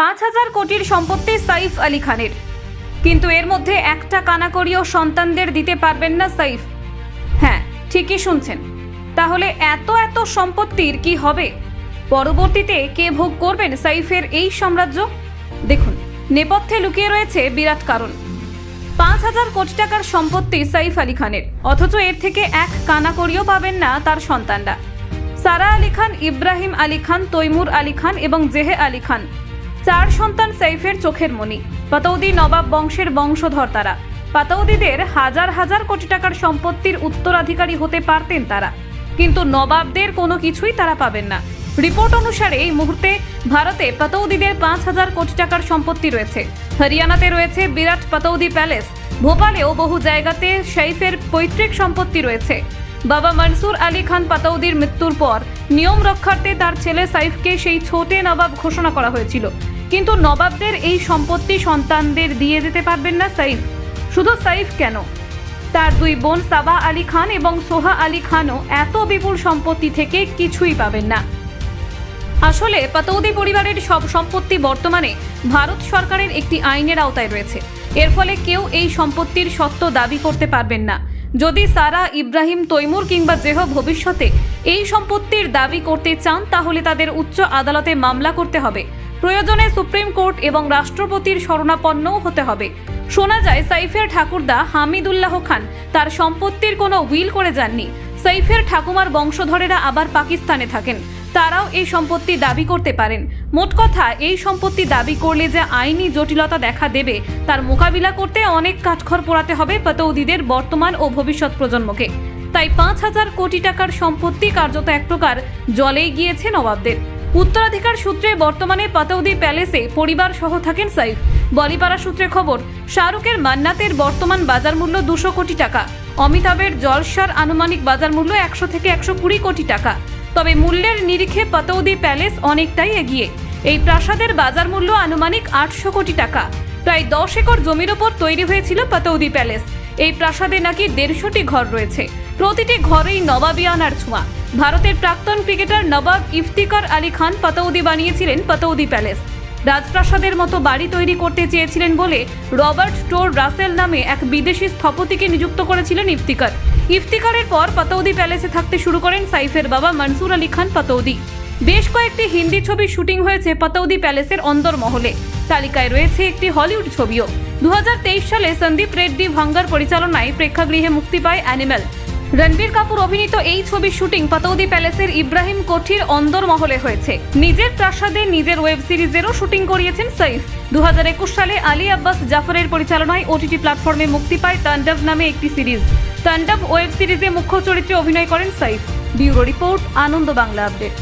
পাঁচ হাজার কোটির সম্পত্তি সাইফ আলী খানের। কিন্তু এর মধ্যে একটা কানাকড়িও সন্তানদের দিতে পারবেন না সাইফ। হ্যাঁ ঠিকই শুনছেন। তাহলে এত এত সম্পত্তির কি হবে? পরবর্তীতে কে ভোগ করবেন সাইফের এই সাম্রাজ্য? দেখুন, নেপথ্যে লুকিয়ে রয়েছে বিরাট কারণ। পাঁচ হাজার কোটি টাকার সম্পত্তি সাইফ আলী খানের। অথচ এর থেকে এক কানাকড়িও পাবেন না তার সন্তানরা। সারা আলী খান, ইব্রাহিম আলী খান, তৈমুর আলী খান এবং জেহে আলী খান। চার সন্তান সাইফের চোখের মণি। পাতৌদি নবাব বংশের বংশধর তারা। পাতৌদিদের হাজার হাজার কোটি টাকার সম্পত্তির উত্তরাধিকারী হতে পারতেন তারা। কিন্তু নবাবদের কোনো কিছুই তারা পাবেন না। রিপোর্ট অনুসারে এই মুহূর্তে ভারতে পাতৌদিদের পাঁচ হাজার কোটি টাকার সম্পত্তি রয়েছে। হরিয়ানাতে রয়েছে বিরাট পাতৌদি প্যালেস। ভোপালেও বহু জায়গাতে শৈফের পৈতৃক সম্পত্তি রয়েছে। বাবা মনসুর আলী খান পাতৌদির মৃত্যুর পর নিয়ম রক্ষার্থে তার ছেলে সাইফকে সেই ছোটে নবাব ঘোষণা করা হয়েছিল। কিন্তু নবাবদের এই সম্পত্তি সন্তানদের দিয়ে যেতে পারবেন না সাইফ। শুধু সাইফ কেন? তার দুই বোন সাবা আলী খান এবং সোহা আলী খানও এত বিপুল সম্পত্তি থেকে কিছুই পাবেন না। আসলে পাতৌদি পরিবারের সব সম্পত্তি বর্তমানে ভারত সরকারের একটি আইনের আওতায় রয়েছে। এর ফলে কেউ এই সম্পত্তির সত্ত্ব দাবি করতে পারবেন না। যদি সারা ইব্রাহিম তৈমুর কিংবা জেহ ভবিষ্যতে এই সম্পত্তির দাবি করতে চান, তাহলে তাদের উচ্চ আদালতে মামলা করতে হবে। প্রয়োজনে সুপ্রিম কোর্ট এবং রাষ্ট্রপতির শরণাপন্নও হতে হবে। শোনা যায়, সাইফের ঠাকুরদা হামিদুল্লাহ খান তার সম্পত্তির কোনো উইল করে যাননি। সাইফের ঠাকুমার বংশধরেরা আবার পাকিস্তানে থাকেন। তারাও এই সম্পত্তি দাবি করতে পারেন। মোট কথা, এই সম্পত্তি দাবি করলে যে আইনি জটিলতা দেখা দেবে, তার মোকাবিলা করতে অনেক কাঠখড় পোড়াতে হবে পাতৌদিদের বর্তমান ও ভবিষ্যৎ প্রজন্মকে। তাই পাঁচ হাজার কোটি টাকার সম্পত্তি কার্যত এক প্রকার জলেই গিয়েছে নবাবদের। উত্তরাধিকার সূত্রে বর্তমানে পাতৌদি প্যালেসে পরিবার সহ থাকেন সাইফ। বলিপাড়া সূত্রে খবর, শাহরুখের মান্নাতের বর্তমান বাজার মূল্য দুশো কোটি টাকা। অমিতাভের জলসার আনুমানিক বাজার মূল্য একশো থেকে একশো কুড়ি কোটি টাকা। তবে মূল্যের নিরিখে পাতৌদি প্যালেস অনেকটাই এগিয়ে। এই প্রাসাদের বাজার মূল্য আনুমানিক আটশো কোটি টাকা। প্রায় দশ একর জমির ওপর তৈরি হয়েছিল পাতৌদি প্যালেস। এই প্রাসাদে নাকি দেড়শোটি ঘর রয়েছে। প্রতিটি ঘরেই নবাবিয়ানার ছোঁয়া। ভারতের প্রাক্তন ক্রিকেটার নবাব ইফতিকার আলী খান পাতৌদি বানিয়েছিলেন পাতৌদি প্যালেস। রাজপ্রাসাদের মতো বাড়ি তৈরি করতে চেয়েছিলেন বলে রবার্ট টোর রাসেল নামে এক বিদেশি স্থপতিকে নিযুক্ত করেছিলেন ইফতিকার। ইফতিকারের পর পাতৌদি প্যালেসে থাকতে শুরু করেন সাইফের বাবা মনসুর আলী খান পাতৌদি। বেশ কয়েকটি হিন্দি ছবির শুটিং হয়েছে পাতৌদি প্যালেসের অন্দরমহলে। তালিকায় রয়েছে একটি হলিউড ছবিও। দু হাজার তেইশ সালে সন্দীপ রেড্ডি ভাঙ্গার পরিচালনায় প্রেক্ষাগৃহে মুক্তি পায় অ্যানিমেল। রণবীর কাপুর অভিনীত এই ছবির শুটিং পাতৌদি প্যালেসের ইব্রাহিম কোঠির অন্দরমহলে হয়েছে। নিজের প্রাসাদে নিজের ওয়েব সিরিজেরও শুটিং করিয়েছেন সাইফ দু সালে আলী আব্বাস জাফরের পরিচালনায় ওটিটি প্ল্যাটফর্মে মুক্তি পায় তান্ডব নামে একটি সিরিজ। তান্ডব ওয়েব সিরিজে মুখ্য চরিত্রে অভিনয় করেন Saif bureau report, Ananda Bangla update.